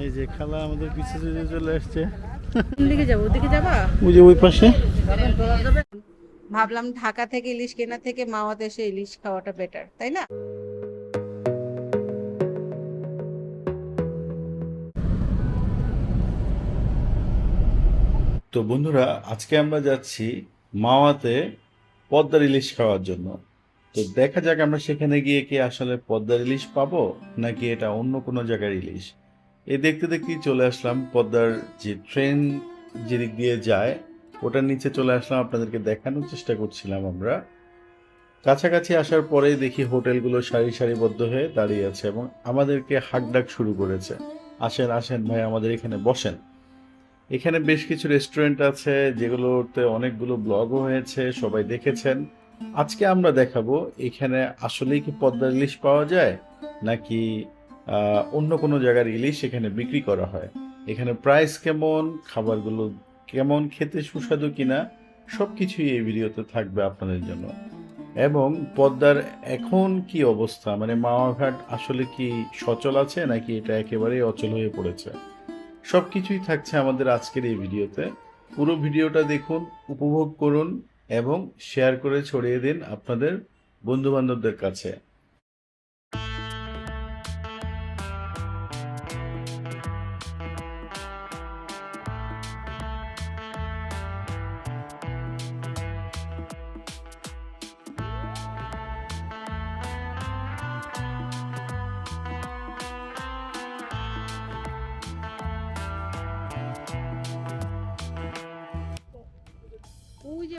এই যে খালা আমাদের পিছে চলে আসছে। দিকে যাব? ওদিকে যাবা? ওই ওই পাশে। ভাবলাম ঢাকা থেকে ইলিশ কেনা থেকে মাওয়াতে এসে ইলিশ খাওয়াটা বেটার তাই না? তো বন্ধুরা, আজকে আমরা যাচ্ছি মাওয়াতে পদ্মার ইলিশ খাওয়ার জন্য। তো দেখা যাক আমরা সেখানে গিয়ে কি আসলে পদ্মার ইলিশ পাবো, নাকি এটা অন্য কোনো জায়গার ইলিশ। এই দেখতে দেখতেই চলে আসলাম পদ্মার যে ট্রেন যেদিক দিয়ে যায়, ওটার নিচে চলে আসলাম, আপনাদেরকে দেখানোর চেষ্টা করছিলাম আমরা। কাছাকাছি আসার পরেই দেখি হোটেলগুলো সারি সারিবদ্ধ হয়ে দাঁড়িয়ে আছে এবং আমাদেরকে হাকডাক শুরু করেছে। আসেন আসেন ভাই, আমাদের এখানে বসেন। এখানে বেশ কিছু রেস্টুরেন্ট আছে, যেগুলোতে অনেকগুলো ব্লগও হয়েছে, সবাই দেখেছেন। আজকে আমরা দেখাবো, এখানে আসলেই কি পদ্মার ইলিশ পাওয়া যায়, নাকি অন্য কোনো জায়গার ইলিশ এখানে বিক্রি করা হয়? এখানে প্রাইস কেমন, খাবারগুলো কেমন, খেতে সুস্বাদু কিনা সব কিছুই এই ভিডিওতে থাকবে আপনাদের জন্য। এবং পদ্মার এখন কি অবস্থা? মানে মাওয়াঘাট আসলে কি সচল আছে, নাকি এটা একেবারেই অচল হয়ে পড়েছে? সব কিছুই থাকছে আমাদের আজকের এই ভিডিওতে। পুরো ভিডিওটা দেখুন, উপভোগ করুন এবং শেয়ার করে ছড়িয়ে দিন আপনাদের বন্ধুবান্ধবদের কাছে।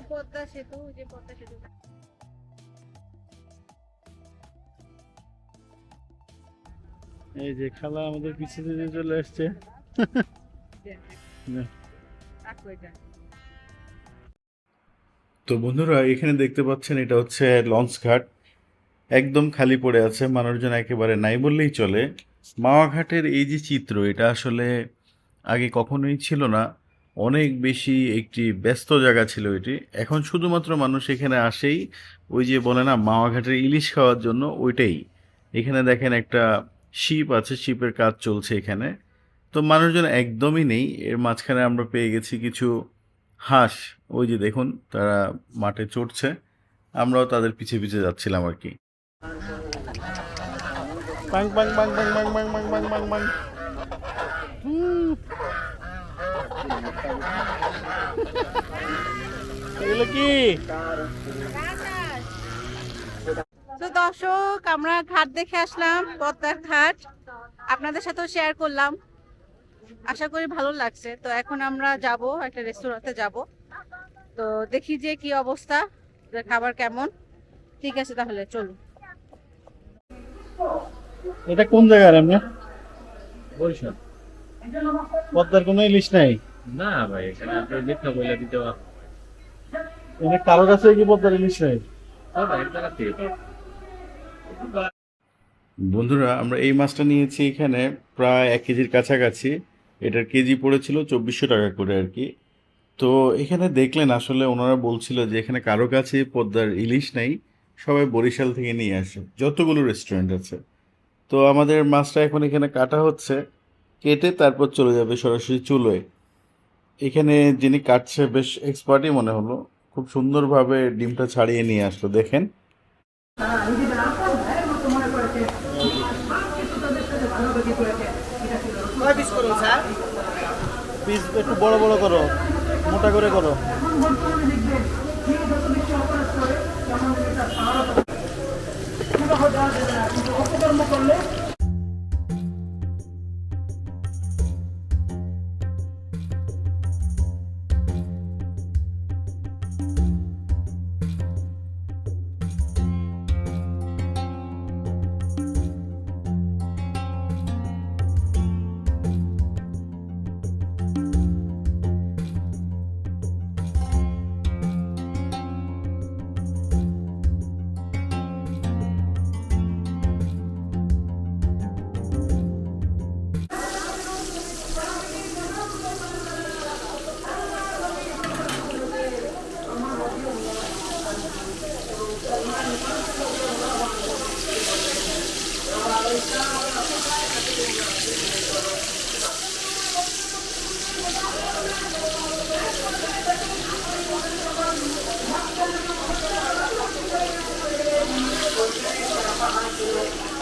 পদ্মা সেতু যে পদ্মা সেতু। এই যে খালা আমাদের পিছে পিছে চলে আসছে। তো বন্ধুরা এখানে দেখতে পাচ্ছেন এটা হচ্ছে লঞ্চ ঘাট একদম খালি পড়ে আছে মানুষজন একেবারে নাই বললেই চলে। মাওয়াঘাটের এই যে চিত্র এটা আসলে আগে কখনোই ছিল না। অনেক বেশি একটি ব্যস্ত জায়গা ছিল এটি। এখন শুধুমাত্র মানুষ এখানে আসেই ওই যে বলে না মাওয়াঘাটের ইলিশ খাওয়ার জন্য ওইটাই। এখানে দেখেন একটা শিপ আছে, শিপের কাজ চলছে এখানে। তো মানুষজন একদমই নেই। এর মাঝখানে আমরা পেয়ে গেছি কিছু হাঁস। ওই যে দেখুন, তারা মাঠে চড়ছে। আমরাও তাদের পিছে পিছে যাচ্ছিলাম আর কি। বাং বাং বাং বাং বাং বাং বাং বাং বাং। এগুলো কি? তো দর্শক আমরা ঘাট দেখে আসলাম পদ্মার ঘাট। আপনাদের সাথেও শেয়ার করলাম। আশা করি ভালো লাগছে। তো এখন আমরা যাব একটা রেস্টুরেন্টে যাব। তো দেখি যে কি অবস্থা খাবার কেমন। ঠিক আছে তাহলে চলুন। এটা কোন জায়গার এমনি বরিশাল। পদ্মার কোনো ইলিশ নাই? না ভাই এখানে আপনার মিথ্যা বলে দিতে মানে কারও কাছে কি পদ্মার ইলিশ নাই। বন্ধুরা আমরা এই মাছটা নিয়েছি এখানে প্রায় এক কেজির কাছাকাছি। এটার কেজি পড়েছিল চব্বিশশো টাকা করে আর কি। তো এখানে দেখলেন আসলে ওনারা বলছিল যে এখানে কারও কাছে পদ্মার ইলিশ নেই সবাই বরিশাল থেকে নিয়ে আসে যতগুলো রেস্টুরেন্ট আছে। তো আমাদের মাছটা এখন এখানে কাটা হচ্ছে কেটে তারপর চলে যাবে সরাসরি চুলোয়। এখানে যিনি কাটছে বেশ এক্সপার্টই মনে হলো। খুব সুন্দরভাবে ডিমটা ছাড়িয়ে নিয়ে আসলো দেখেন। পিস একটু বড় বড় করো মোটা করে করো। করলে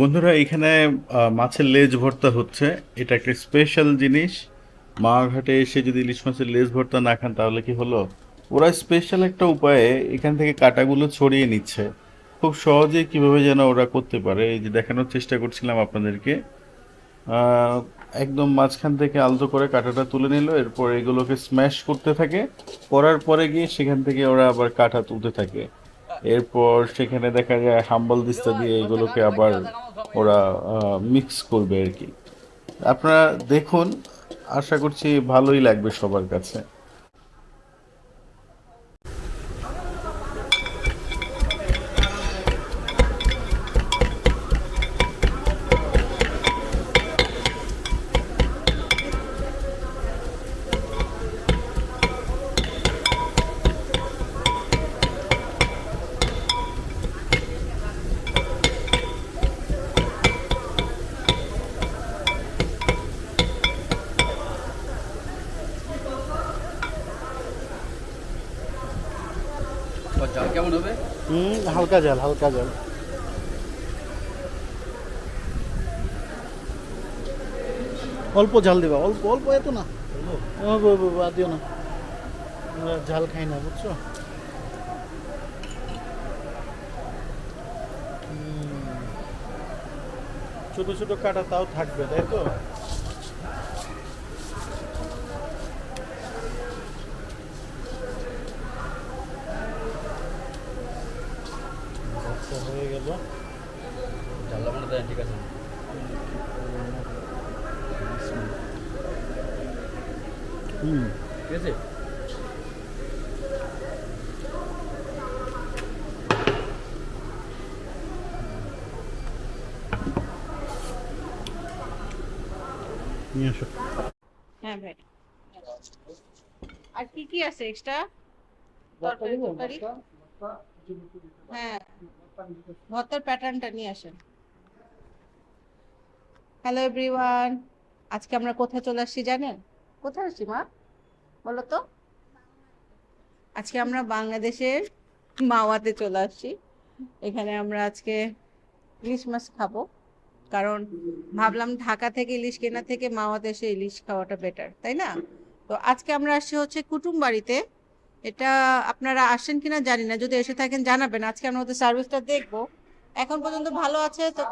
বন্ধুরা, এখানে মাছের লেজ ভর্তা হচ্ছে। এটা একটা স্পেশাল জিনিস। মা ঘাটে এসে যদি ইলিশ মাছের লেজ ভর্তা না খান, তাহলে কি হলো? ওরা স্পেশাল একটা উপায়ে এখান থেকে কাঁটাগুলো ছড়িয়ে নিচ্ছে। খুব সহজে কীভাবে যেন ওরা করতে পারে, এই যে দেখানোর চেষ্টা করছিলাম আপনাদেরকে। একদম মাঝখান থেকে আলতো করে কাঁটাটা তুলে নিল, এরপর এগুলোকে স্ম্যাশ করতে থাকে। করার পরে গিয়ে সেখান থেকে ওরা আবার কাঁটা তুলতে থাকে। এরপর সেখানে দেখা যায় হাম্বল দিস্তা দিয়ে এগুলোকে আবার ওরা মিক্স করবে আর কি। আপনারা দেখুন, আশা করছি ভালোই লাগবে সবার কাছে। হালকা জাল হালকা জাল। অল্প ঝাল দিবা, অল্প অল্প এত না। বাদ দিও না। ঝাল খাই না, বুঝছ। ছোট ছোট কাটা তাও থাকবে, তাই তো আচ্ছা, হয়ে গেল জাল লবণ দেন ঠিক আছে হুম ঠিক আছে নিয়ে আসো হ্যাঁ ভাই আর কি কি আছে এক্সট্রা তরকারি তরকারি হ্যাঁ ভর্তার প্যাটার্নটা নিয়ে আসেন হ্যালো এভরিওয়ান আজকে আমরা কোথায় চলে আসছি জানেন? কোথায় আসছি মা? বলো তো। আজকে আমরা বাংলাদেশের মাওয়াতে চলে আসছি। এখানে আমরা আজকে ইলিশ মাছ খাব। কারণ ভাবলাম ঢাকা থেকে ইলিশ কেনা থেকে মাওয়াতে এসে ইলিশ খাওয়াটা বেটার তাই না? তো আজকে আমরা আসছি হচ্ছে কুটুম বাড়িতে এটা আপনারা আসেন কিনা জানি না। যদি এসে থাকেন জানাবেন। আজকে আমরা ওদের সার্ভিসটা দেখব। এখন পর্যন্ত ভালো আছে তো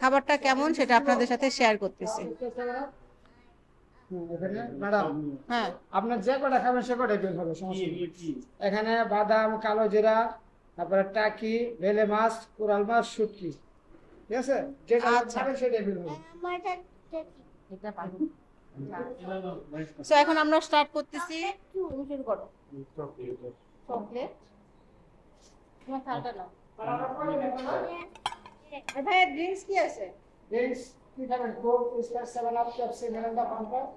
খাবারটা কেমন সেটা আপনাদের সাথে শেয়ার করতেছি। হুম, এখানে ম্যাডাম হ্যাঁ। আপনার যে কটা খাবেন সে কটাই বের হবে এখানে বাদাম কালো জিরা তারপরে টাকি বেলে মাছ কোরাল মাছ শুটকি। ঠিক আছে? যেটা আচ্ছা। খাবেন সেটাই বের হবে এটা পাবো সো এখন আমরা স্টার্ট করতেছি। তুমি শুরু করো চকলেট তোমার নাও আর ভাই ড্রিঙ্কস কি আছে? ড্রিঙ্কস কি খাবেন? Coke star seven up Pepsi Mirinda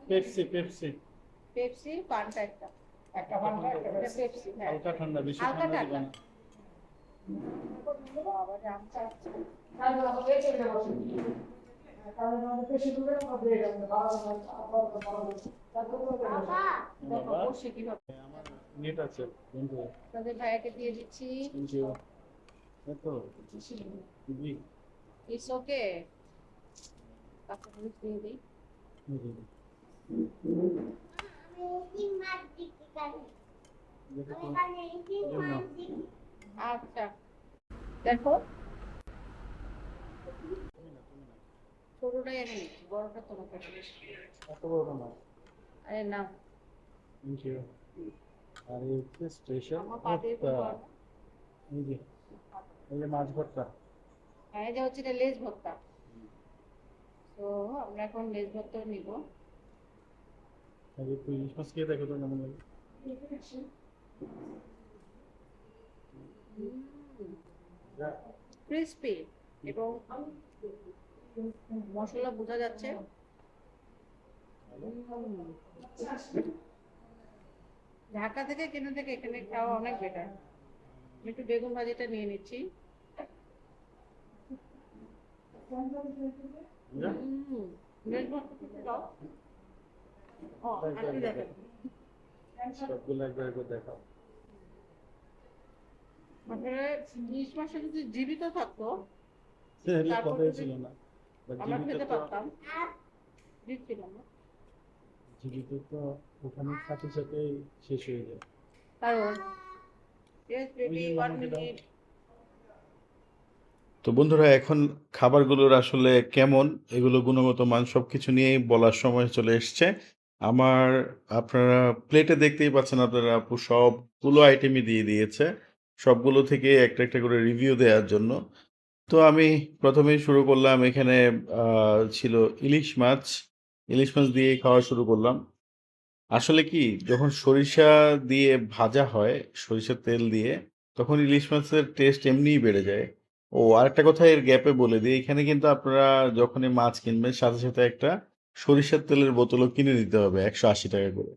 Pepsi Pepsi Pepsi পানটা একটা। একটা পেপসি হ্যাঁ। হালকা ঠান্ডা বেশি হালকা ঠান্ডা দিবা ঠান্ডা। না। বাবা রে, আম কারণ আমাদের চলে বসে। কারণ আমাদের বেশি দূরে আমাদের এই যাবে। বারো আপনার তারপরে দেখো, বসে কীভাবে। নেট আছে। বন্ধু। ভাইয়াকে দিয়ে দিচ্ছি। এত জি ইটস ওকে কাপড় দিয়ে দিই আচ্ছা দেখো ছোটটাই নিচ্ছি বড়টা তোমাকে এত বড় না আরে না থ্যাংক ইউ আর এই স্পেশাল আমার পা দিয়ে ভর্তা করব। এই যে এই যে মাছ ভর্তা আর যে হচ্ছে এটা লেজ ভর্তা তো আমরা এখন লেজ ভর্তা নিব। একটু ইলিশ মাছ খেয়ে দেখো তো কেমন লাগে। ক্রিস্পি এবং মশলা বোঝা যাচ্ছে। ঢাকা থেকে কেনা থেকে এখানে খাওয়া অনেক বেটার আমি একটু বেগুন ভাজিটা নিয়ে নিচ্ছি উম, লেজ ভর্তা দাও। ও, আপনি দেখেন। সবগুলো একবার একবার দেখাও আসলে ইলিশ মাছটা যদি জীবিত থাকতো কথাই ছিল না আমরা জীবিত খেতে পারতাম দিচ্ছিলাম না জীবিত তো ওখানে সাথে সাথেই শেষ হয়ে যায় কারণ yes baby one minute তো বন্ধুরা, এখন খাবারগুলোর আসলে কেমন? এগুলো গুণগত মান সব কিছু নিয়েই বলার সময় চলে এসছে। আমার আপনারা প্লেটে দেখতেই পাচ্ছেন আপনারা আপু সবগুলো আইটেমই দিয়ে দিয়েছে। সবগুলো থেকে একটা একটা করে রিভিউ দেওয়ার জন্য। তো আমি প্রথমেই শুরু করলাম, এখানে ছিল ইলিশ মাছ। ইলিশ মাছ দিয়ে খাওয়া শুরু করলাম। আসলে কি, যখন সরিষা দিয়ে ভাজা হয়, সরিষার তেল দিয়ে, তখন ইলিশ মাছের টেস্ট এমনিই বেড়ে যায়। ও, আরেকটা কথা এর গ্যাপে বলে দিই। এখানে কিন্তু আপনারা যখনই মাছ কিনবেন, সাথে সাথে একটা সরিষার তেলের বোতলও কিনে নিতে হবে একশো আশি টাকা করে।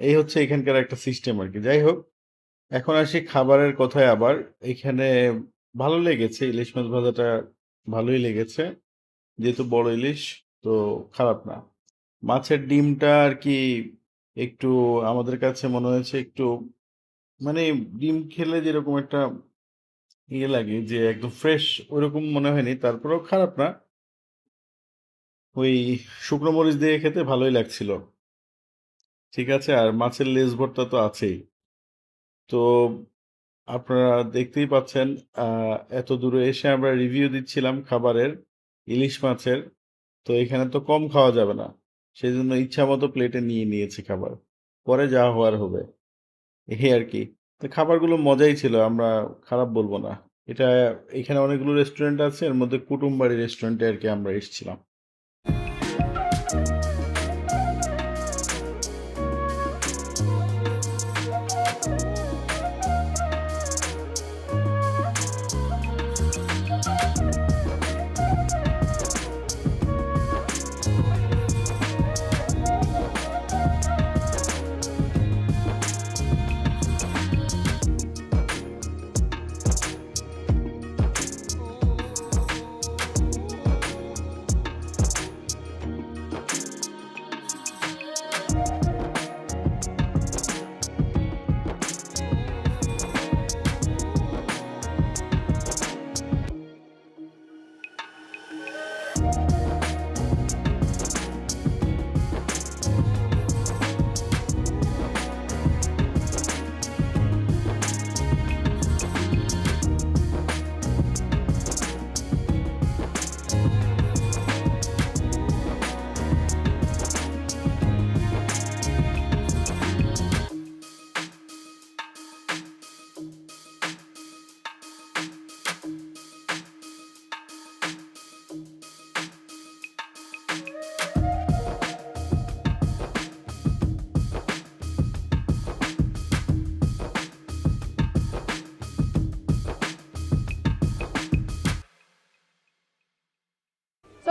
এই হচ্ছে এখানকার একটা সিস্টেম আর কি যাই হোক, এখন আসি খাবারের কথায় আবার। এখানে ভালো লেগেছে, ইলিশ মাছ ভাজাটা ভালোই লেগেছে। যেহেতু বড় ইলিশ, তো খারাপ না। মাছের ডিমটা আর কি একটু আমাদের কাছে মনে হয়েছে একটু মানে ডিম খেলে যেরকম একটা ইয়ে লাগে যে একদম ফ্রেশ ওইরকম মনে হয়নি, তারপরেও খারাপ না। ওই শুকনো মরিচ দিয়ে খেতে ভালোই লাগছিল। ঠিক আছে? আর মাছের লেজ ভর্তা তো আছেই। তো আপনারা দেখতেই পাচ্ছেন এত দূরে এসে আমরা রিভিউ দিচ্ছিলাম খাবারের, ইলিশ মাছের। তো এখানে তো কম খাওয়া যাবে না। সেই জন্য ইচ্ছা মতো প্লেটে নিয়ে নিয়েছি খাবার। পরে যা হওয়ার হবে। এই আর কি। তো খাবারগুলো মজাই ছিল, আমরা খারাপ বলব না। এটা এখানে অনেকগুলো রেস্টুরেন্ট আছে, এর মধ্যে কুটুমবাড়ি রেস্টুরেন্টে আর কি আমরা এসেছিলাম।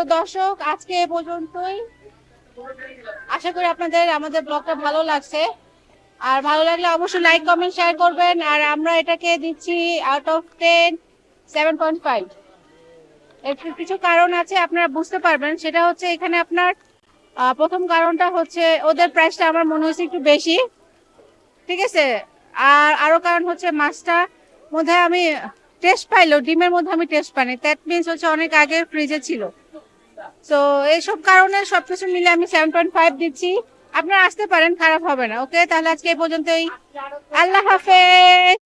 তো দর্শক, আজকে এ পর্যন্তই। আশা করি আপনাদের, আমাদের ব্লগটা ভালো লাগছে। আর ভালো লাগলে অবশ্যই লাইক কমেন্ট শেয়ার করবেন। আর আমরা এটাকে দিচ্ছি out of ten seven point five এর কিছু কারণ আছে আপনারা বুঝতে পারবেন। সেটা হচ্ছে এখানে আপনার প্রথম কারণটা হচ্ছে ওদের প্রাইসটা আমার মনে হচ্ছে একটু বেশি। ঠিক আছে? আর আরও কারণ হচ্ছে মাছটা মধ্যে আমি টেস্ট পাইলো, ডিমের মধ্যে আমি টেস্ট পাইনি। দ্যাট মিনস হচ্ছে অনেক আগে ফ্রিজে ছিল। তো এইসব কারণে সবকিছু মিলে আমি সেভেন পয়েন্ট ফাইভ দিচ্ছি। আপনারা আসতে পারেন, খারাপ হবে না ওকে তাহলে আজকে এই পর্যন্তই। আল্লাহ হাফেজ!